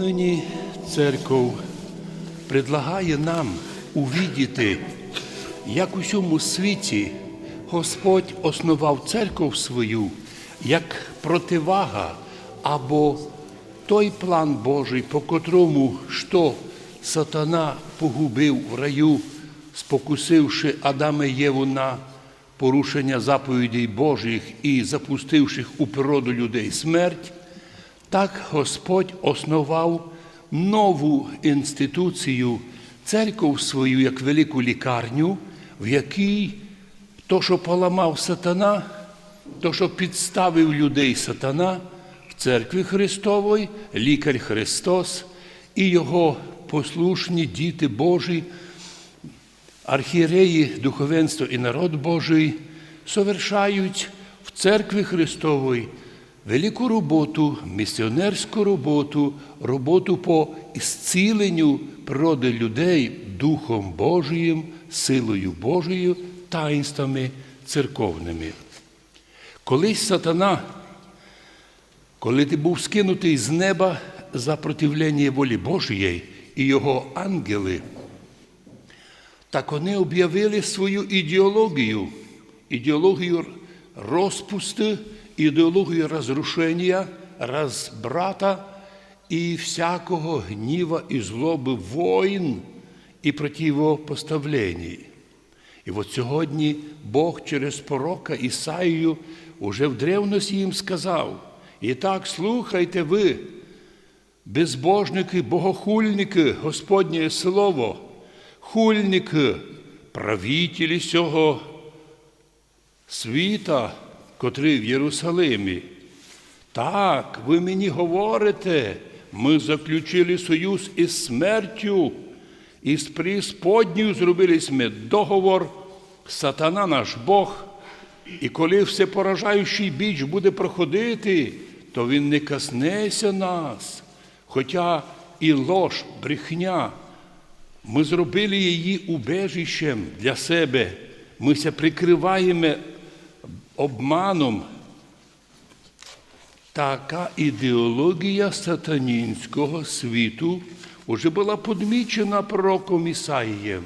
Нині церков предлагає нам увідіти, як у всьому світі Господь основав церков свою як противага або той план Божий, по котрому що сатана погубив в раю, спокусивши Адама і Єву на порушення заповідей Божих і запустивши у природу людей смерть, так Господь основав нову інституцію, церкву свою як велику лікарню, в якій то, що поламав сатана, то, що підставив людей сатана в церкві Христової, лікар Христос і його послушні діти Божі, архієреї, духовенство і народ Божий совершають в церкві Христової велику роботу, місіонерську роботу, роботу по ісціленню природи людей Духом Божиїм, силою Божою, таїнствами церковними. Колись сатана, коли ти був скинутий з неба за противлення волі Божої і його ангели, так вони об'явили свою ідеологію, ідеологію розпусти, ідеологію розрушення, розбрата і всякого гніва і злоби воїн і противопоставлень. І от сьогодні Бог через пророка Ісаїю уже в древності їм сказав: І так слухайте ви, безбожники, богохульники, Господнє Слово, хульники, правителі цього світа, котрий в Єрусалимі. Так, ви мені говорите, ми заключили союз із смертю, і з присподню зробили ми договор, сатана наш Бог. І коли всепоражаючий біч буде проходити, то він не коснеться нас. Хоча і лож, брехня, ми зробили її убежищем для себе. Ми ся прикриваємо обманом. Така ідеологія сатанінського світу вже була подмічена пророком Ісаїєм.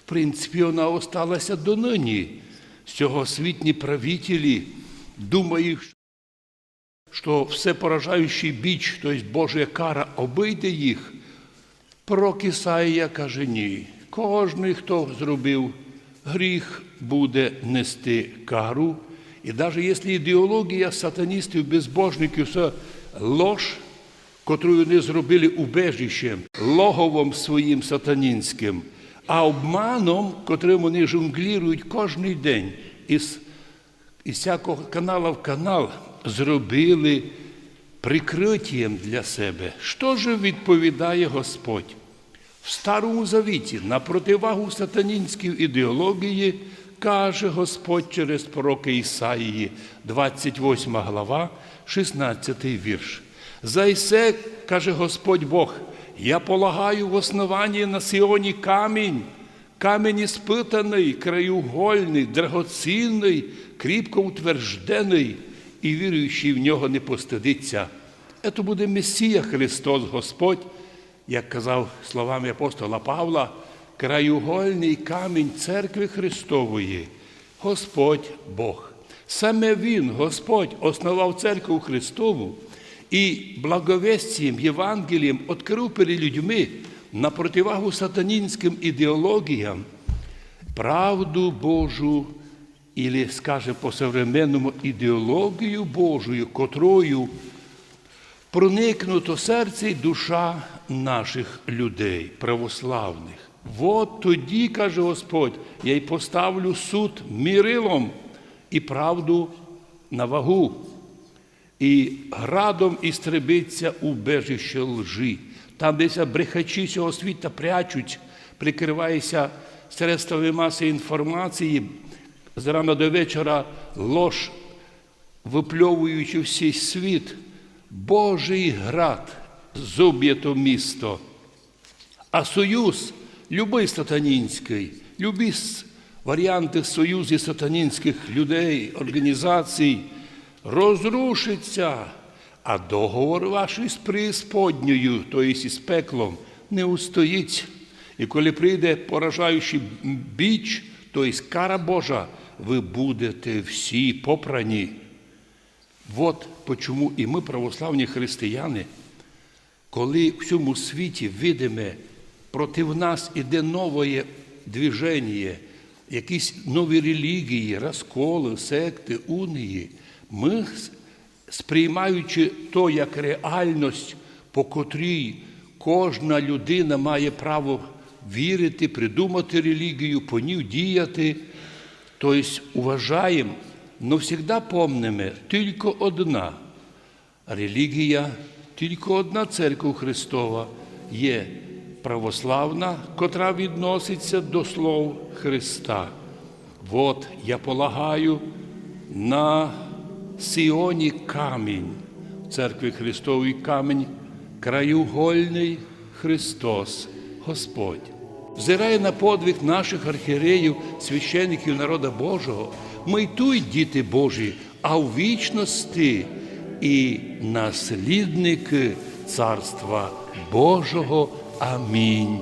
В принципі, вона осталася донині. Сьогосвітні правителі думають, що все поражаючий біч, тобто Божа кара обійде їх. Пророк Ісаїя каже, ні. Кожний, хто зробив гріх, буде нести кару. І навіть якщо ідеологія сатаністів, безбожників, це лож, котру вони зробили убежищем, логовом своїм сатанінським, а обманом, котрим вони жонглірують кожен день, із, із всякого канала в канал зробили прикриттям для себе. Що ж відповідає Господь? В Старому Завіті на противагу сатанінській ідеології каже Господь через пророка Ісаїї, 28 глава, 16 вірш. Зайсе, каже Господь Бог, я полагаю в основанні на Сіоні камінь, камінь іспитаний, краєугольний, драгоцінний, кріпко утверждений, і віруючий в нього не постидиться. Це буде Месія Христос Господь, як казав словами апостола Павла, краєугольний камінь церкви Христової, Господь Бог. Саме Він, Господь, основав церкву Христову і благовестієм, Євангелієм відкрив перед людьми на противагу сатанінським ідеологіям правду Божу, і, скаже по-современному, ідеологію Божою, котрою проникнуто серце і душа наших людей, православних. От тоді, каже Господь, я й поставлю суд мірилом і правду на вагу, і градом істребиться убежище лжи. Там, десь брехачі цього світа прячуть, прикриваються средствами маси інформації, з рана до вечора лож, випльовуючи всій світ, Божий град, зуб'єто місто. А союз, любий сатанінський, любі варіанти союзів сатанінських людей, організацій розрушиться, а договор ваш із преісподньою, тобто із пеклом, не устоїть. І коли прийде поражаючий біч, тобто кара Божа, ви будете всі попрані. От почому і ми, православні християни, коли в всьому світі видиме проти нас іде нове движення, якісь нові релігії, розколи, секти, унії, ми, сприймаючи то як реальність, по котрій кожна людина має право вірити, придумати релігію, по ній діяти, тобто уважаємо, но завжди помнимо, тільки одна релігія, тільки одна церква Христова є православна, котра відноситься до слов Христа. От я полагаю на Сіоні камінь, в церкві Христовий камінь, краєугольний Христос, Господь. Взирає на подвиг наших архієреїв, священиків народа Божого, ми й тут діти Божі, а в вічності і наслідники Царства Божого. Амінь.